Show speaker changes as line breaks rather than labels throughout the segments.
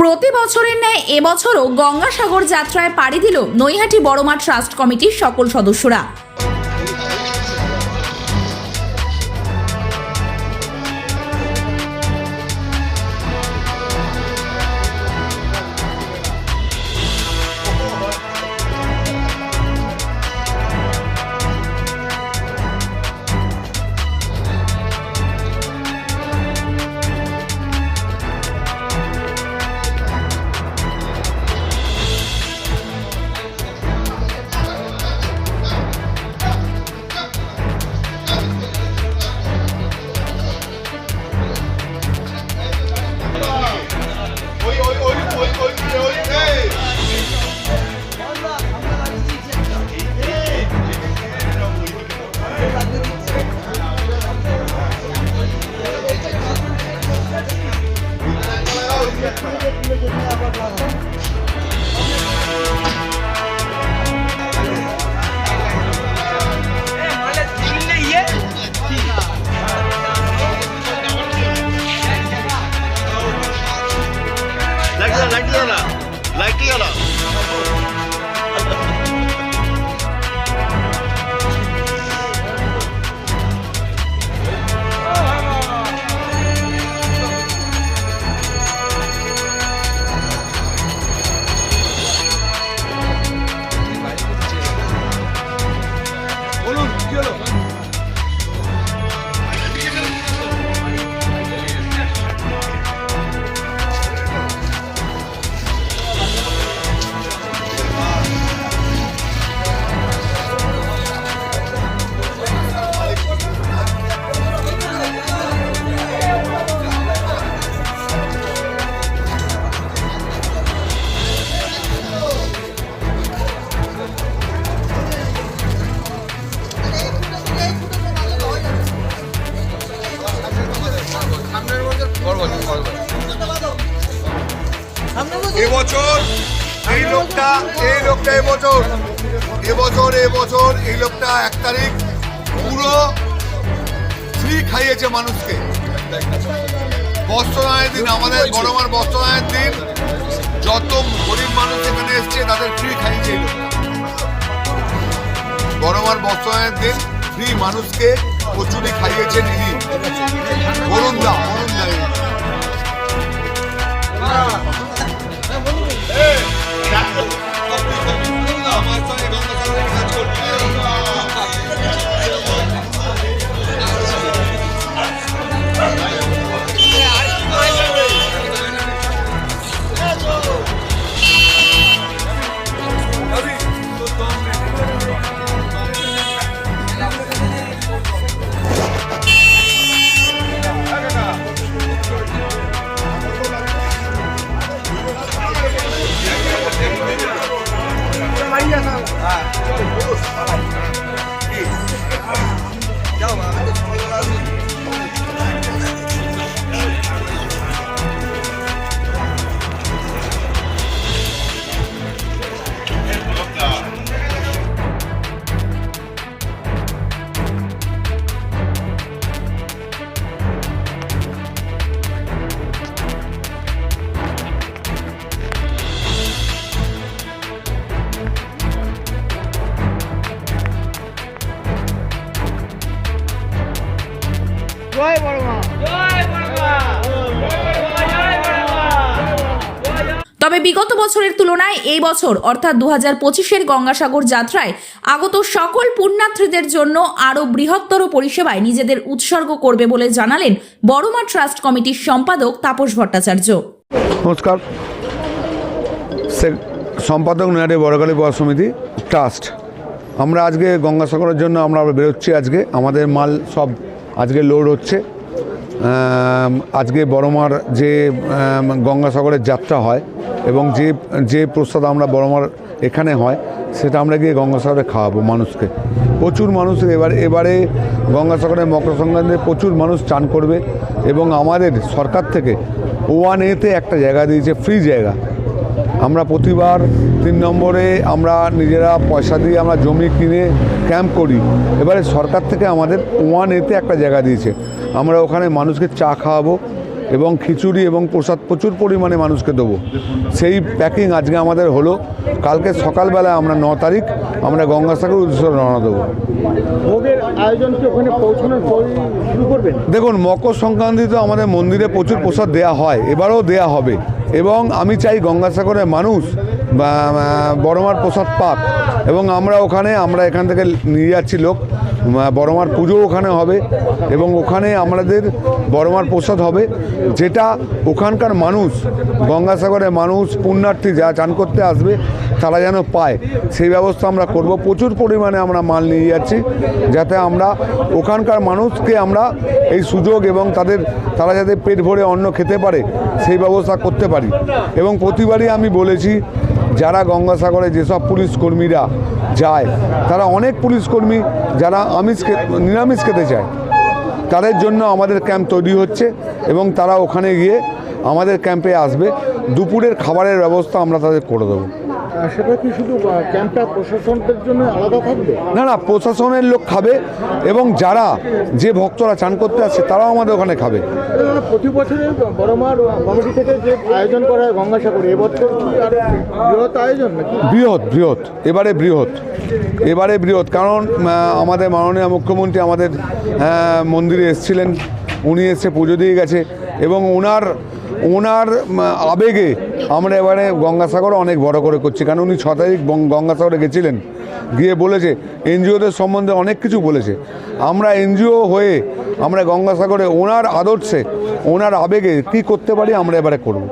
প্রতি বছরের ন্যায় এবছরও গঙ্গাসাগর যাত্রায় পাড়ি দিল নৈহাটি বড়মা ট্রাস্ট কমিটির সকল সদস্যরা।
ওই ওই এই লোকটা এবছর এবছর এবছর এই লোকটা এক তারিখ পুরো ফ্রি খাইয়েছে মানুষকে। বস্ত্রদানের দিন, আমাদের বড়মার বস্ত্রদানের দিন, যত গরিব মানুষ এখানে এসছে, তাদের ফ্রি খাইয়েছে বড়মার বস্ত্রদানের দিন ফ্রি মানুষকে কচুরি ইনি বরুণ বরুণ দা
তবে বিগত বছরের তুলনায় এই বছর অর্থাৎ দু হাজার পঁচিশের গঙ্গাসাগর যাত্রায় আগত সকল পুণ্যার্থীদের জন্য আরও বৃহত্তর পরিষেবায় নিজেদের উৎসর্গ করবে বলে জানালেন বড়মা ট্রাস্ট কমিটির সম্পাদক তাপস ভট্টাচার্য।
নমস্কার। সে- সম্পাদক নয়াডে বড়কালী পড়া সমিতি ট্রাস্ট। আমরা আজকে গঙ্গাসাগরের জন্য আমরা বেরোচ্ছি আজকে। আমাদের মাল সব আজকে লোড হচ্ছে। আজকে বড়মার যে গঙ্গাসাগরের যাত্রা হয় এবং যে যে প্রসাদ আমরা বড়মার এখানে হয়, সেটা আমরা গিয়ে গঙ্গাসাগরে খাওয়াবো মানুষকে। প্রচুর মানুষ এবার, এবারে গঙ্গাসাগরে মকর সংক্রান্তিতে প্রচুর মানুষ চান করবে এবং আমাদের সরকার থেকে ওয়ান এতে একটা জায়গা দিয়েছে, ফ্রি জায়গা। আমরা প্রতিবার তিন নম্বরে আমরা নিজেরা পয়সা দিয়ে আমরা জমি কিনে ক্যাম্প করি। এবারে সরকার থেকে আমাদের ওয়ান এতে একটা জায়গা দিয়েছে। আমরা ওখানে মানুষকে চা খাওয়াবো এবং খিচুড়ি এবং প্রসাদ প্রচুর পরিমাণে মানুষকে দেবো। সেই প্যাকিং আজকে আমাদের হলো। কালকে সকালবেলা আমরা ন তারিখ আমরা গঙ্গাসাগর উদ্দেশ্যে রওনা দেবো। দেখুন মকর সংক্রান্তিতে আমাদের মন্দিরে প্রচুর প্রসাদ দেয়া হয়। এবারও দেয়া হবে। এবং আমি চাই গঙ্গাসাগরের মানুষ বড়মার প্রসাদ পাক। এবং আমরা ওখানে, আমরা এখান থেকে নিয়ে যাচ্ছি লোক। বড়মার পুজো ওখানে হবে এবং ওখানে আমাদের বড়মার প্রসাদ হবে, যেটা ওখানকার মানুষ গঙ্গাসাগরের মানুষ, পুণ্যার্থী যা চান করতে আসবে, তারা যেন পায়। সেই ব্যবস্থা আমরা করব। প্রচুর পরিমাণে আমরা মাল নিয়ে যাচ্ছি, যাতে আমরা ওখানকার মানুষকে আমরা এই সুযোগ এবং তাদের, তারা যাতে পেট ভরে অন্ন খেতে পারে, সেই ব্যবস্থা করতে পারি। এবং প্রতিবারই আমি বলেছি যারা গঙ্গাসাগরে যেসব পুলিশ কর্মীরা যায়, তারা অনেক পুলিশ কর্মী যারা আমিষ নিরামিষ খেতে চায়। তাদের জন্য আমাদের ক্যাম্প তৈরি হচ্ছে এবং তারা ওখানে গিয়ে আমাদের ক্যাম্পে আসবে। দুপুরের খাবারের ব্যবস্থা আমরা তাদের করে দেবো।
সেটা কি শুধু ক্যাম্পটা প্রশাসনদের জন্য আলাদা থাকবে?
না না প্রশাসনের লোক খাবে এবং যারা যে ভক্তরা চান করতে আসছে তারাও আমাদের ওখানে খাবে।
প্রতি বছরে বড়মার কমিটি থেকে যে আয়োজন করা হয় গঙ্গাসাগরে এবছর বৃহৎ আয়োজন
বৃহৎ বৃহৎ এবারে বৃহৎ এবারে বৃহৎ কারণ আমাদের মাননীয় মুখ্যমন্ত্রী আমাদের মন্দিরে এসেছিলেন উনি এসে পুজো দিয়ে গেছে। এবং ওনার ওনার আবেগে আমরা এবারে গঙ্গাসাগর অনেক বড় করে করছি। কারণ উনি ছ তারিখ গঙ্গাসাগরে গেছিলেন। গিয়ে বলেছে এনজিওদের সম্বন্ধে অনেক কিছু বলেছে। আমরা এনজিও হয়ে আমরা গঙ্গাসাগরে ওনার আদর্শে ওনার আবেগে কী করতে পারি আমরা এবারে করব।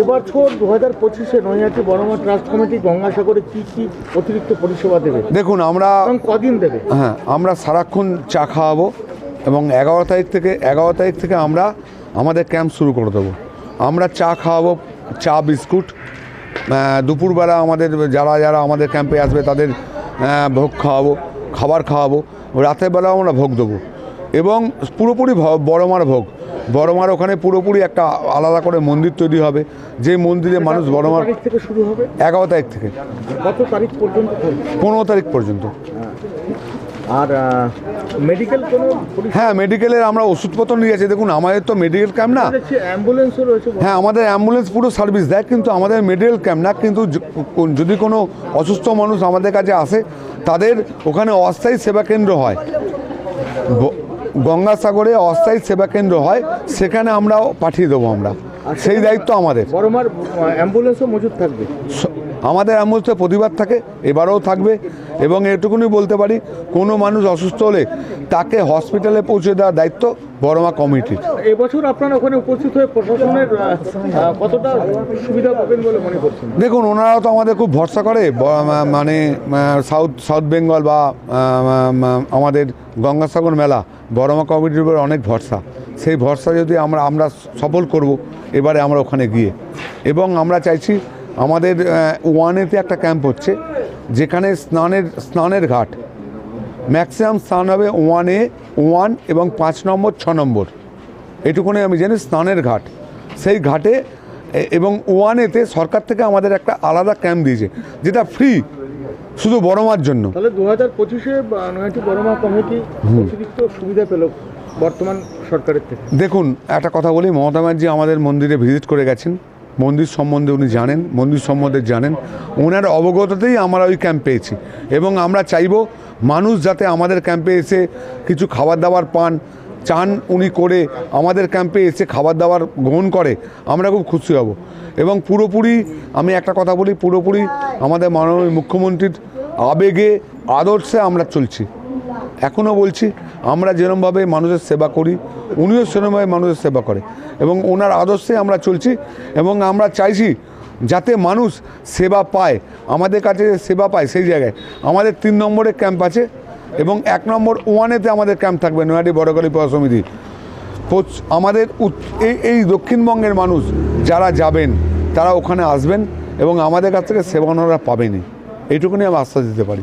এবছর দু হাজার পঁচিশে নৈহাটি বড়মা ট্রাস্ট কমিটি গঙ্গাসাগরে কি কি অতিরিক্ত পরিষেবা দেবে?
দেখুন আমরা
কদিন দেবে?
হ্যাঁ আমরা সারাক্ষণ চা খাওয়াবো এবং এগারো তারিখ থেকে এগারো তারিখ থেকে আমরা আমাদের ক্যাম্প শুরু করে দেবো। আমরা চা খাওয়াবো চা বিস্কুট। দুপুরবেলা আমাদের যারা যারা আমাদের ক্যাম্পে আসবে তাদের ভোগ খাওয়াবো খাবার খাওয়াবো। রাতের বেলাও আমরা ভোগ দেবো। এবং পুরোপুরি বড়মার ভোগ। বড়মার ওখানে পুরোপুরি একটা আলাদা করে মন্দির তৈরি হবে। যে মন্দিরে মানুষ বড়মার
থেকে শুরু হবে?
এগারো তারিখ থেকে।
কত তারিখ পর্যন্ত
পনেরো তারিখ পর্যন্ত।
আর মেডিকেল কোনো
হ্যাঁ মেডিকেলের আমরা ওষুধপত্র নিয়ে যাচ্ছি দেখুন আমাদের তো মেডিকেল ক্যাম্প না।
দেখছি অ্যাম্বুলেন্সও রয়েছে
হ্যাঁ আমাদের অ্যাম্বুলেন্স পুরো সার্ভিস দেয় কিন্তু আমাদের মেডিকেল ক্যাম্প না কিন্তু যদি কোনো অসুস্থ মানুষ আমাদের কাছে আসে তাদের ওখানে অস্থায়ী সেবা কেন্দ্র হয়। গঙ্গাসাগরে অস্থায়ী সেবা কেন্দ্র হয় সেখানে আমরা পাঠিয়ে দেবো আমরা। সেই দায়িত্ব আমাদের।
বড়মার অ্যাম্বুলেন্সও মজুদ থাকবে।
আমাদের অ্যাম্বুলেন্সে প্রতিবাদ থাকে এবারেও থাকবে এবং এটুকুনি বলতে পারি কোনো মানুষ অসুস্থ হলে তাকে হসপিটালে পৌঁছে দেওয়ার দায়িত্ব বড়মা কমিটি।
এবছর আপনারা ওখানে উপস্থিত হয়ে প্রশাসনের কতটা সুবিধা পাবেন বলে মনে করছেন?
দেখুন ওনারাও তো আমাদের খুব ভরসা করে মানে সাউথ সাউথ বেঙ্গল বা আমাদের গঙ্গাসাগর মেলা বড়মা কমিটির উপর অনেক ভরসা। সেই ভরসা যদি আমরা আমরা সফল করব এবারে আমরা ওখানে গিয়ে। এবং আমরা চাইছি আমাদের ওয়ানেতে একটা ক্যাম্প হচ্ছে যেখানে স্নানের স্নানের ঘাট। ম্যাক্সিমাম স্নান হবে ওয়ানে ওয়ান এবং পাঁচ নম্বর ছ নম্বর। এটুকুনি আমি জানি স্নানের ঘাট। সেই ঘাটে এবং ওয়ানেতে সরকার থেকে আমাদের একটা আলাদা ক্যাম্প দিয়েছে যেটা ফ্রি শুধু বড়মার জন্য।
তাহলে দু হাজার পঁচিশে নয়টি বড়মা কমিটি অতিরিক্ত সুবিধা পেল বর্তমান সরকারের থেকে?
দেখুন একটা কথা বলি মমতা ব্যানার্জি আমাদের মন্দিরে ভিজিট করে গেছেন। মন্দির সম্বন্ধে উনি জানেন, মন্দির সম্বন্ধে জানেন। ওনার অবগততেই আমরা ওই ক্যাম্প পেয়েছি। এবং আমরা চাইব মানুষ যাতে আমাদের ক্যাম্পে এসে কিছু খাবার দাবার পান, চান উনি করে আমাদের ক্যাম্পে এসে খাবার দাবার গ্রহণ করে, আমরা খুব খুশি হব। এবং পুরোপুরি, আমি একটা কথা বলি, পুরোপুরি আমাদের মাননীয় মুখ্যমন্ত্রীর আবেগে, আদর্শে আমরা চলছি। এখনও বলছি, আমরা যেরমভাবে মানুষের সেবা করি, উনিও সেরমভাবে মানুষের সেবা করে এবং ওনার আদর্শে আমরা চলছি এবং আমরা চাইছি যাতে মানুষ সেবা পায়, আমাদের কাছে সেবা পায় সেই জায়গায়। আমাদের তিন নম্বরে ক্যাম্প আছে এবং এক নম্বর ওয়ানেতে আমাদের ক্যাম্প থাকবে, নয়াডি বড়কালী পৌর সমিতি। পোচ- আমাদের এই এই দক্ষিণবঙ্গের মানুষ যারা যাবেন, তারা ওখানে আসবেন এবং আমাদের কাছ থেকে সেবা ওনারা পাবেনি এইটুকুনি আমি আশ্বাস দিতে পারি।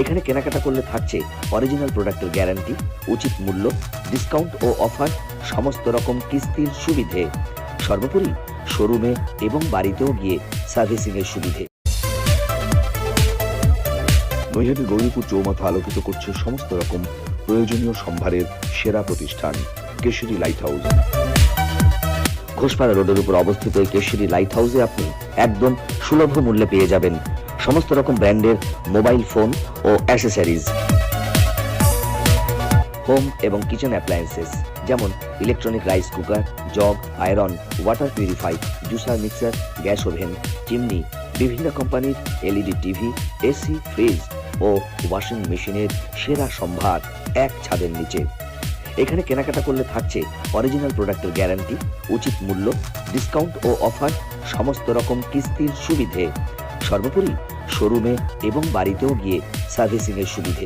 এখানে কেনাকাটা করলে থাকছে অরিজিনাল প্রোডাক্টের গ্যারান্টি উচিত মূল্য ডিসকাউন্ট ও অফার সমস্ত রকম কিস্তির সুবিধে। সর্বোপরি শোরুমে এবং বাড়িতেও গিয়ে সার্ভিসিং এর সুবিধে।
নৈহাটি গৌরীপুর চৌমাথা আলোকিত করছে সমস্ত রকম প্রয়োজনীয় সম্ভারের সেরা প্রতিষ্ঠান, কেশরী লাইট হাউস
ঘোষপাড়া রোডের উপর অবস্থিত এই কেশরী লাইট হাউসে আপনি একদম সুলভ মূল্যে পেয়ে যাবেন সমস্ত রকম ব্র্যান্ডের মোবাইল ফোন ও অ্যাসেসরিজ হোম এবং কিচেন অ্যাপ্লায়েন্সেস, যেমন electronic rice cooker, jug, iron, water purify, juicer mixer, gas oven, chimney, বিভিন্ন কোম্পানির এলইডি টিভি, এসি, ফ্রিজ ও ওয়াশিং মেশিনের সেরা সম্ভার এক ছাদের নিচে। এখানে কেনাকাটা করলে থাকছে অরিজিনাল প্রোডাক্টের গ্যারান্টি, উচিত মূল্য, ডিসকাউন্ট ও অফার, সমস্ত রকম কিস্তির সুবিধে। সর্বোপরি শোরুমে এবং বাড়িতেও গিয়ে সার্ভিসিংয়ের সুবিধে।